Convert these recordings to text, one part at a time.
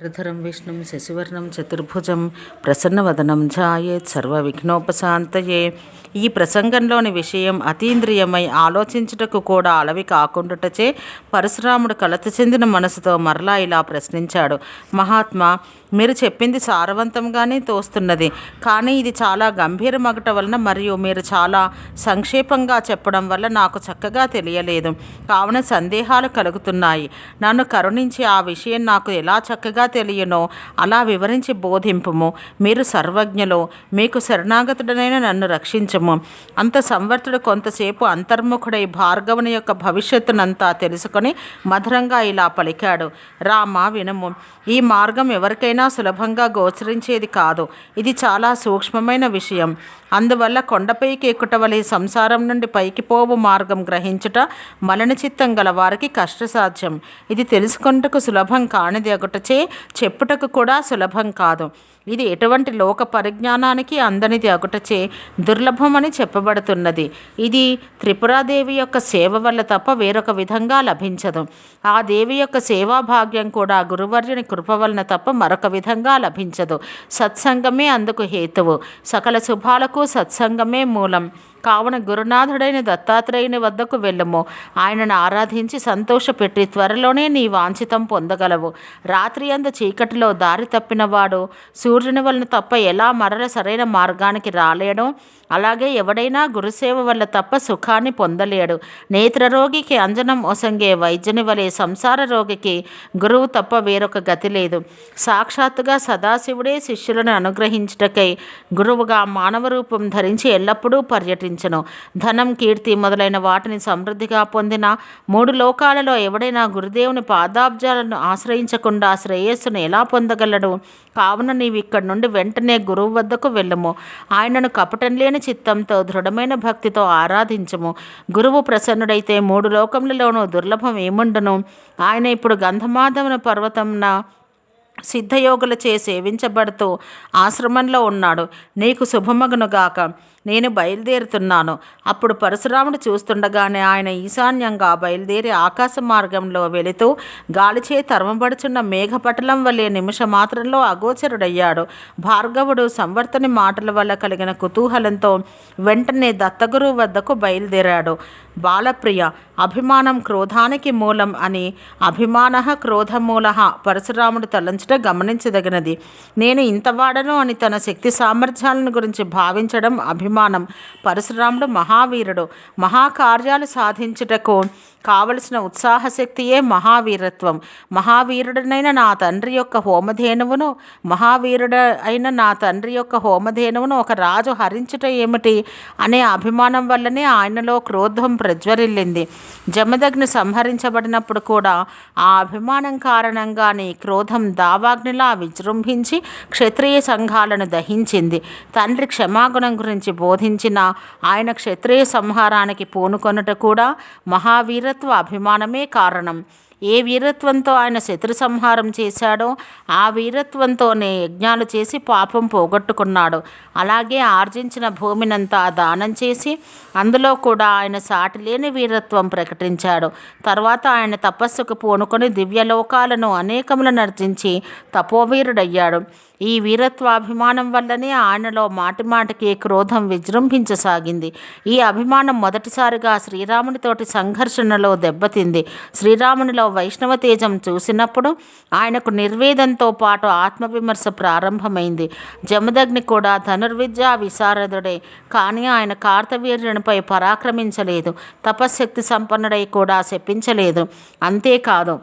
వరధరం విష్ణుం శశివర్ణం చతుర్భుజం ప్రసన్నవదనం ఝాయేత్ సర్వవిఘ్నోపశాంతయే ఈ ప్రసంగంలోని విషయం అతీంద్రియమై ఆలోచించుటకు కూడా అలవి కాకుండుటచే పరశురాముడు కలత చెందిన మనసుతో మరలా ఇలా ప్రశ్నించాడు. మహాత్మా మీరు చెప్పింది సారవంతంగానే తోస్తున్నది. కానీ ఇది చాలా గంభీరమగట వలన మరియు మీరు చాలా సంక్షేపంగా చెప్పడం వల్ల నాకు చక్కగా తెలియలేదు. కావున సందేహాలు కలుగుతున్నాయి. నన్ను కరుణించి ఆ విషయం నాకు ఎలా చక్కగా తెలియనో అలా వివరించి బోధింపుము. మీరు సర్వజ్ఞులు. మీకు శరణాగతుడనైన నన్ను రక్షించము. అంత సంవర్తుడు కొంతసేపు అంతర్ముఖుడై భార్గవుని యొక్క భవిష్యత్తునంతా తెలుసుకొని మధురంగా ఇలా పలికాడు. రామ వినము. ఈ మార్గం ఎవరికైనా సులభంగా గోచరించేది కాదు. ఇది చాలా సూక్ష్మమైన విషయం. అందువల్ల కొండపైకి ఎక్కుట వలె సంసారం నుండి పైకి పోవు మార్గం గ్రహించుట మలన చిత్తం గల వారికి కష్టసాధ్యం. ఇది తెలుసుకొనుటకు సులభం కానిది ఒకటచే చెప్పుటకు కూడా సులభం కాదు. ఇది ఎటువంటి లోక పరిజ్ఞానానికి అందనిది అగుటచే దుర్లభమని చెప్పబడుతున్నది. ఇది త్రిపురాదేవి యొక్క సేవ వల్ల తప్ప వేరొక విధంగా లభించదు. ఆ దేవి యొక్క సేవా భాగ్యం కూడా గురువర్యుని కృప వలన తప్ప మరొక విధంగా లభించదు. సత్సంగమే అందుకు హేతువు. సకల శుభాలకు సత్సంగమే మూలం. కావున గురునాథుడైన దత్తాత్రేయుని వద్దకు వెళ్ళము. ఆయనను ఆరాధించి సంతోషపెట్టి త్వరలోనే నీ వాంఛితం పొందగలవు. రాత్రి అందు చీకటిలో దారి తప్పినవాడు సూర్యుని వలన తప్ప ఎలా మరల సరైన మార్గానికి రాలేడు? అలాగే ఎవడైనా గురుసేవ వల్ల తప్ప సుఖాన్ని పొందలేడు. నేత్రరోగికి అంజనం ఒసంగే వైద్యుని వలె సంసార రోగికి గురువు తప్ప వేరొక గతి లేదు. సాక్షాత్తుగా సదాశివుడే శిష్యులను అనుగ్రహించుటకై గురువుగా మానవ రూపం ధరించి ఎల్లప్పుడూ సంపాదించను ధనం కీర్తి మొదలైన వాటిని సమృద్ధిగా పొందిన మూడు లోకాలలో ఎవడైనా గురుదేవుని పాదాబ్జాలను ఆశ్రయించకుండా శ్రేయస్సును ఎలా పొందగలడు? కావున నీవు ఇక్కడి నుండి వెంటనే గురువు వద్దకు వెళ్ళము. ఆయనను కపటం లేని చిత్తంతో దృఢమైన భక్తితో ఆరాధించము. గురువు ప్రసన్నుడైతే మూడు లోకములలోనూ దుర్లభం ఏముండను? ఆయన ఇప్పుడు గంధమాధవన పర్వతంన సిద్ధయోగులచే సేవించబడుతూ ఆశ్రమంలో ఉన్నాడు. నీకు శుభమగునుగాక. నేను బయలుదేరుతున్నాను. అప్పుడు పరశురాముడు చూస్తుండగానే ఆయన ఈశాన్యంగా బయలుదేరి ఆకాశ మార్గంలో వెళుతూ గాలిచే తరమబడుచున్న మేఘపటలం వలె నిమిష మాత్రంలో అగోచరుడయ్యాడు. భార్గవుడు సంవర్తని మాటల వల్ల కలిగిన కుతూహలంతో వెంటనే దత్తగురు వద్దకు బయలుదేరాడు. బాలప్రియ అభిమానం క్రోధానికి మూలం అని అభిమాన క్రోధమూల పరశురాముడు తలంచట గమనించదగినది. నేను ఇంతవాడను అని తన శక్తి సామర్థ్యాలను గురించి భావించడం అభిమానం పరశురాముడు మహావీరుడు. మహాకార్యాలు సాధించుటకు కావలసిన ఉత్సాహశక్తియే మహావీరత్వం. మహావీరుడనైన నా తండ్రి యొక్క హోమధేనువును మహావీరుడ అయిన నా తండ్రి యొక్క హోమధేనువును ఒక రాజు హరించుట ఏమిటి అనే అభిమానం వల్లనే ఆయనలో క్రోధం ప్రజ్వరిల్లింది. జమదగ్ని సంహరించబడినప్పుడు కూడా ఆ అభిమానం కారణంగానే క్రోధం దావాగ్నిలా విజృంభించి క్షత్రియ సంఘాలను దహించింది. తండ్రి క్షమాగుణం గురించి బోధించిన ఆయన క్షత్రియ సంహారానికి పూనుకొనుట కూడా మహావీర మహావీరత్వ అభిమానమే కారణం. ఏ వీరత్వంతో ఆయన శత్రు సంహారం చేశాడో ఆ వీరత్వంతోనే యజ్ఞాలు చేసి పాపం పోగొట్టుకున్నాడు. అలాగే ఆర్జించిన భూమినంతా దానం చేసి అందులో కూడా ఆయన సాటిలేని వీరత్వం ప్రకటించాడు. తర్వాత ఆయన తపస్సుకు పూనుకొని దివ్యలోకాలను అనేకములను అర్జించి తపోవీరుడయ్యాడు. ఈ వీరత్వాభిమానం వల్లనే ఆయనలో మాటిమాటికి క్రోధం విజృంభించసాగింది. ఈ అభిమానం మొదటిసారిగా శ్రీరామునితోటి సంఘర్షణలో దెబ్బతింది. శ్రీరామునిలో వైష్ణవ తేజం చూసినప్పుడు ఆయనకు నిర్వేదంతో పాటు ఆత్మవిమర్శ ప్రారంభమైంది. జమదగ్ని కూడా ధనుర్విద్యా విశారదుడే. కానీ ఆయన కార్తవీర్యునిపై పరాక్రమించలేదు. తపశ్శక్తి సంపన్నుడై కూడా శపించలేదు. అంతేకాదు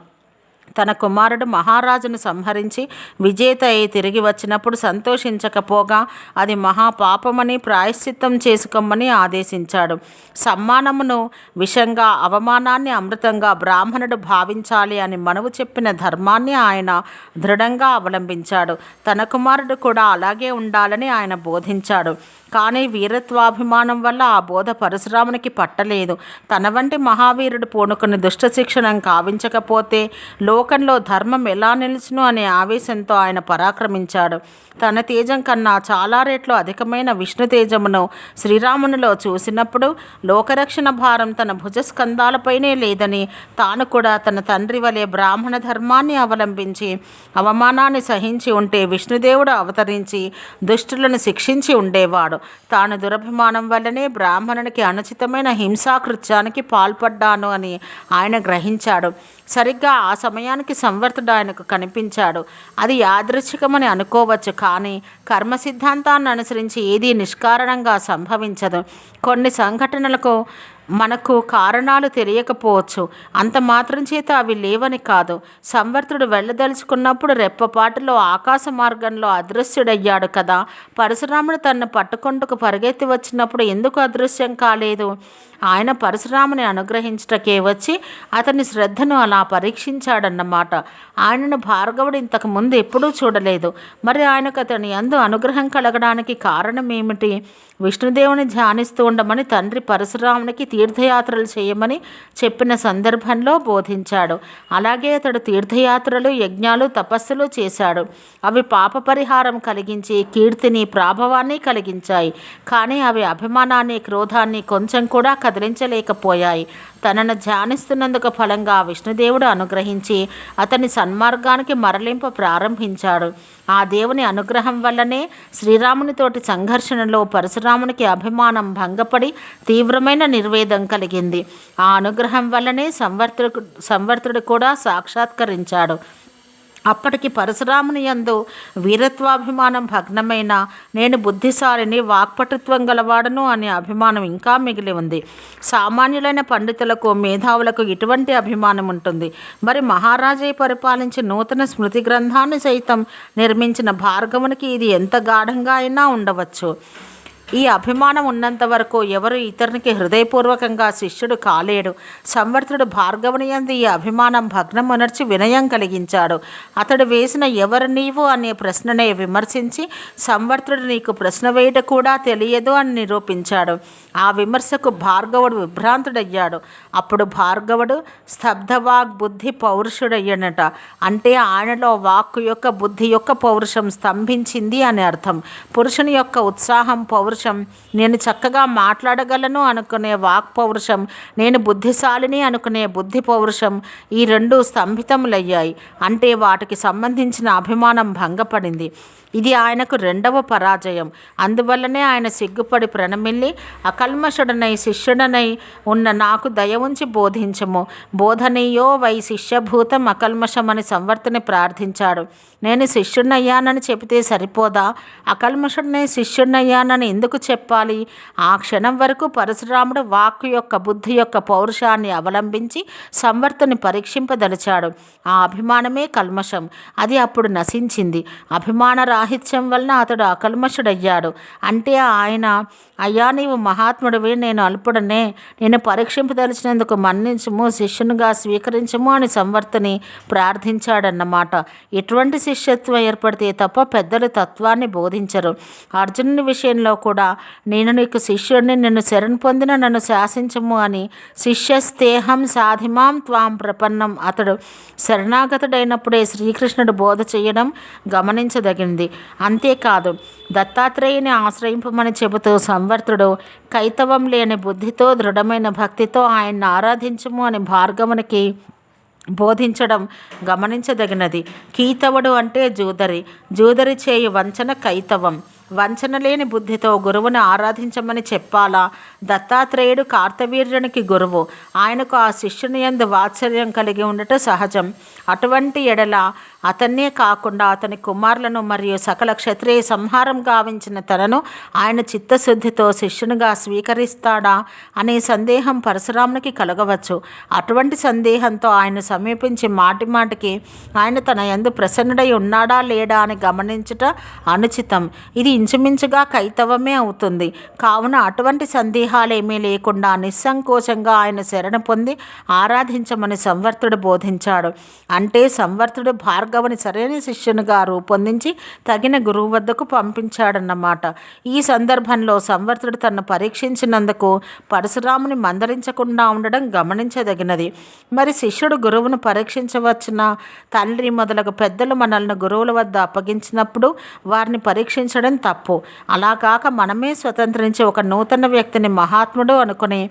తన కుమారుడు మహారాజును సంహరించి విజేత అయి తిరిగి వచ్చినప్పుడు సంతోషించకపోగా అది మహాపాపమని ప్రాయశ్చిత్తం చేసుకోమని ఆదేశించాడు. సమ్మానమును విషంగా అవమానాన్ని అమృతంగా బ్రాహ్మణుడు భావించాలి అని మనవు చెప్పిన ధర్మాన్ని ఆయన దృఢంగా అవలంబించాడు. తన కుమారుడు కూడా అలాగే ఉండాలని ఆయన బోధించాడు. కానీ వీరత్వాభిమానం వల్ల ఆ బోధ పరశురామునికి పట్టలేదు. తన వంటి మహావీరుడు పూనుకుని దుష్ట శిక్షణం కావించకపోతే లోకంలో ధర్మం ఎలా నిలుచును అనే ఆవేశంతో ఆయన పరాక్రమించాడు. తన తేజం కన్నా చాలా రెట్లు అధికమైన విష్ణు తేజమును శ్రీరామునిలో చూసినప్పుడు లోకరక్షణ భారం తన భుజస్కంధాలపైనే లేదని తాను కూడా తన తండ్రి వలె బ్రాహ్మణ ధర్మాన్ని అవలంబించి అవమానాన్ని సహించి ఉంటే విష్ణుదేవుడు అవతరించి దుష్టులను శిక్షించి ఉండేవాడు. తాను దురభిమానం వల్లనే బ్రాహ్మణునికి అనుచితమైన హింసాకృత్యానికి పాల్పడ్డాను అని ఆయన గ్రహించాడు. సరిగ్గా ఆ సమయానికి సంవర్తుడు ఆయనకు కనిపించాడు. అది యాదృచ్ఛికమని అనుకోవచ్చు కానీ కర్మ సిద్ధాంతాన్ని అనుసరించి ఏదీ నిష్కారణంగా సంభవించదు. కొన్ని సంఘటనలకు మనకు కారణాలు తెలియకపోవచ్చు. అంత మాత్రం చేత అవి లేవని కాదు. సంవర్తుడు వెళ్ళదలుచుకున్నప్పుడు రెప్పపాటులో ఆకాశ మార్గంలో అదృశ్యుడయ్యాడు కదా. పరశురాముడు తనను పట్టుకొంటకు పరిగెత్తి వచ్చినప్పుడు ఎందుకు అదృశ్యం కాలేదు? ఆయన పరశురాముని అనుగ్రహించటకే వచ్చి అతని శ్రద్ధను అలా పరీక్షించాడన్నమాట. ఆయనను భార్గవుడు ఇంతకు ముందు ఎప్పుడూ చూడలేదు. మరి ఆయనకు అతని అందు అనుగ్రహం కలగడానికి కారణం ఏమిటి? విష్ణుదేవుని ధ్యానిస్తూ ఉండమని తండ్రి పరశురామునికి తీర్థయాత్రలు చేయమని చెప్పిన సందర్భంలో బోధించాడు. అలాగే అతడు తీర్థయాత్రలు యజ్ఞాలు తపస్సులు చేశాడు. అవి పాప పరిహారం కలిగించి కీర్తిని ప్రాభవాన్ని కలిగించాయి. కానీ అవి అభిమానాన్ని క్రోధాన్ని కొంచెం కూడా కదిలించలేకపోయాయి. తనను ధ్యానిస్తున్నందుకు ఫలంగా విష్ణుదేవుడు అనుగ్రహించి అతని సన్మార్గానికి మరలింప ప్రారంభించాడు. ఆ దేవుని అనుగ్రహం వల్లనే శ్రీరామునితోటి సంఘర్షణలో పరశురామునికి అభిమానం భంగపడి తీవ్రమైన నిర్వేదం కలిగింది. ఆ అనుగ్రహం వల్లనే సంవర్తుడు సంవర్తుడు కూడా సాక్షాత్కరించాడు. అప్పటికి పరశురాముని యందు వీరత్వాభిమానం భగ్నమైన నేను బుద్ధిశాలిని వాక్పటుత్వం గలవాడను అనే అభిమానం ఇంకా మిగిలి ఉంది. సామాన్యులైన పండితులకు మేధావులకు ఇటువంటి అభిమానం ఉంటుంది. మరి మహారాజే పరిపాలించి నూతన స్మృతి గ్రంథాన్ని సైతం నిర్మించిన భార్గవునికి ఇది ఎంత గాఢంగా అయినా ఉండవచ్చు. ఈ అభిమానం ఉన్నంత వరకు ఎవరు ఇతరునికి హృదయపూర్వకంగా శిష్యుడు కాలేడు. సంవర్తుడు భార్గవుని యందు ఈ అభిమానం భగ్నమునర్చి వినయం కలిగించాడు. అతడు వేసిన ఎవరు నీవు అనే ప్రశ్ననే విమర్శించి సంవర్తుడు నీకు ప్రశ్న వేయట కూడా తెలియదు అని నిరూపించాడు. ఆ విమర్శకు భార్గవుడు విభ్రాంతుడయ్యాడు. అప్పుడు భార్గవుడు స్తబ్ధవాగ్ బుద్ధి పౌరుషుడయ్యనట. అంటే ఆయనలో వాక్కు యొక్క బుద్ధి యొక్క పౌరుషం స్తంభించింది అని అర్థం. పురుషుని యొక్క ఉత్సాహం పౌరుషం నేను చక్కగా మాట్లాడగలను అనుకునే వాక్ పౌరుషం నేను బుద్ధిశాలిని అనుకునే బుద్ధి పౌరుషం. ఈ రెండు స్తంభితములయ్యాయి. అంటే వాటికి సంబంధించిన అభిమానం భంగపడింది. ఇది ఆయనకు రెండవ పరాజయం. అందువల్లనే ఆయన సిగ్గుపడి ప్రణమిల్లి అకల్మషుడనై శిష్యుడనై ఉన్న నాకు దయ ఉంచి బోధించము. బోధనీయో వై శిష్యభూతం అకల్మషమని సంవర్తని ప్రార్థించాడు. నేను శిష్యుడినయ్యానని చెబితే సరిపోదా? అకల్మషుడిని శిష్యుడినయ్యానని ఎందుకు ఎందుకు చెప్పాలి? ఆ క్షణం వరకు పరశురాముడు వాక్కు యొక్క బుద్ధి యొక్క పౌరుషాన్ని అవలంబించి సంవర్తని పరీక్షింపదలిచాడు. ఆ అభిమానమే కల్మషం. అది అప్పుడు నశించింది. అభిమాన రాహిత్యం వలన అతడు అకల్మషుడయ్యాడు. అంటే ఆయన అయ్యా నీవు మహాత్ముడివి నేను అల్పుడనే. నేను పరీక్షింపదలిచినందుకు మన్నించము శిష్యునిగా స్వీకరించము అని సంవర్తని ప్రార్థించాడన్నమాట. ఎటువంటి శిష్యత్వం ఏర్పడితే తప్ప పెద్దలు తత్వాన్ని బోధించరు. అర్జునుని విషయంలో కూడా నేను నీకు శిష్యుడిని నిన్ను శరణ్ పొందిన నన్ను శాసించము అని శిష్యస్తేహం సాధిమాం త్వాం ప్రపన్నం. అతడు శరణాగతుడైనప్పుడే శ్రీకృష్ణుడు బోధ చేయడం గమనించదగింది. అంతేకాదు దత్తాత్రేయుని ఆశ్రయింపమని చెబుతూ సంవర్తుడు కైతవం లేని బుద్ధితో దృఢమైన భక్తితో ఆయన్ని ఆరాధించము అని భార్గవునికి బోధించడం గమనించదగినది. కీతవుడు అంటే జూదరి. జూదరి చేయు వంచన కైతవం. వంచన లేని బుద్ధితో గురువుని ఆరాధించమని చెప్పాలా? దత్తాత్రేయుడు కార్తవీర్యునికి గురువు. ఆయనకు ఆ శిష్యుని యందు వాత్సల్యం కలిగి ఉండటం సహజం. అటువంటి ఎడల అతన్నే కాకుండా అతని కుమారులను మరియు సకల క్షత్రియ సంహారం గావించిన తనను ఆయన చిత్తశుద్ధితో శిష్యునిగా స్వీకరిస్తాడా అనే సందేహం పరశురామునికి కలగవచ్చు. అటువంటి సందేహంతో ఆయన సమీపించి మాటి మాటికి ఆయన తన ఎందు ప్రసన్నుడై ఉన్నాడా లేడా అని గమనించుట అనుచితం. ఇది ఇంచుమించుగా కైతవమే అవుతుంది. కావున అటువంటి సందేహాలేమీ లేకుండా నిస్సంకోచంగా ఆయన శరణ పొంది ఆరాధించమని సంవర్తుడు బోధించాడు. అంటే సంవర్తుడు భార్గవ భార్గవుని సరైన శిష్యునిగా రూపొందించి తగిన గురువు వద్దకు పంపించాడన్నమాట. ఈ సందర్భంలో సంవర్తుడు తనను పరీక్షించినందుకు పరశురాముని మందరించకుండా ఉండడం గమనించదగినది. మరి శిష్యుడు గురువును పరీక్షించవచ్చున? తండ్రి మొదలగు పెద్దలు మనల్ని గురువుల వద్ద అప్పగించినప్పుడు వారిని పరీక్షించడం తప్పు. అలా కాక మనమే స్వతంత్రించి ఒక నూతన వ్యక్తిని మహాత్ముడు అనుకుని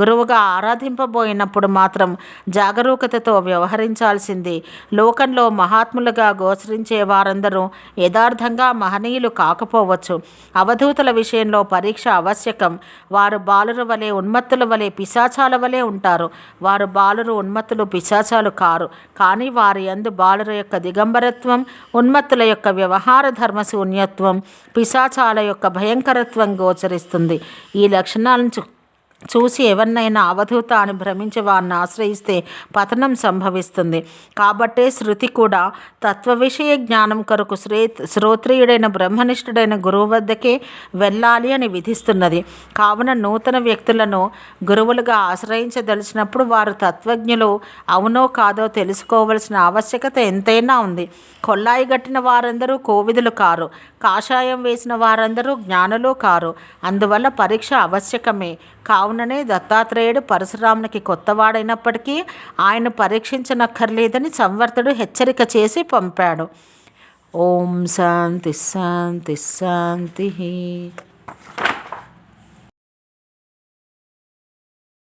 గురువుగా ఆరాధింపబోయినప్పుడు మాత్రం జాగరూకతతో వ్యవహరించాల్సింది. లోకంలో మహాత్ములుగా గోచరించే వారందరూ యథార్థంగా మహనీయులు కాకపోవచ్చు. అవధూతుల విషయంలో పరీక్ష ఆవశ్యకం. వారు బాలుర వలె ఉన్మత్తుల వలె పిశాచాల వలె ఉంటారు. వారు బాలురు ఉన్మత్తులు పిశాచాలు కారు. కానీ వారి యందు బాలుర యొక్క దిగంబరత్వం ఉన్మత్తుల యొక్క వ్యవహార ధర్మ శూన్యత్వం పిశాచాల యొక్క భయంకరత్వం గోచరిస్తుంది. ఈ లక్షణాలను చూసి ఎవరినైనా అవధూత అని భ్రమించి వారిని ఆశ్రయిస్తే పతనం సంభవిస్తుంది. కాబట్టే శృతి కూడా తత్వ విషయ జ్ఞానం కొరకు శ్రే శ్రోత్రియుడైన బ్రహ్మనిష్ఠుడైన గురువు వద్దకే వెళ్ళాలి అని విధిస్తున్నది. కావున నూతన వ్యక్తులను గురువులుగా ఆశ్రయించదలిచినప్పుడు వారు తత్వజ్ఞులు అవునో కాదో తెలుసుకోవలసిన ఆవశ్యకత ఎంతైనా ఉంది. కొల్లాయి గట్టిన వారందరూ కోవిదులు కారు. కాషాయం వేసిన వారందరూ జ్ఞానులు కారు. అందువల్ల పరీక్ష ఆవశ్యకమే. కావుననే దత్తాత్రేయుడు పరశురామునికి కొత్తవాడైనప్పటికీ ఆయన పరీక్షించనక్కర్లేదని సంవర్తుడు హెచ్చరిక చేసి పంపాడు. ఓం శాంతి శాంతి శాంతి.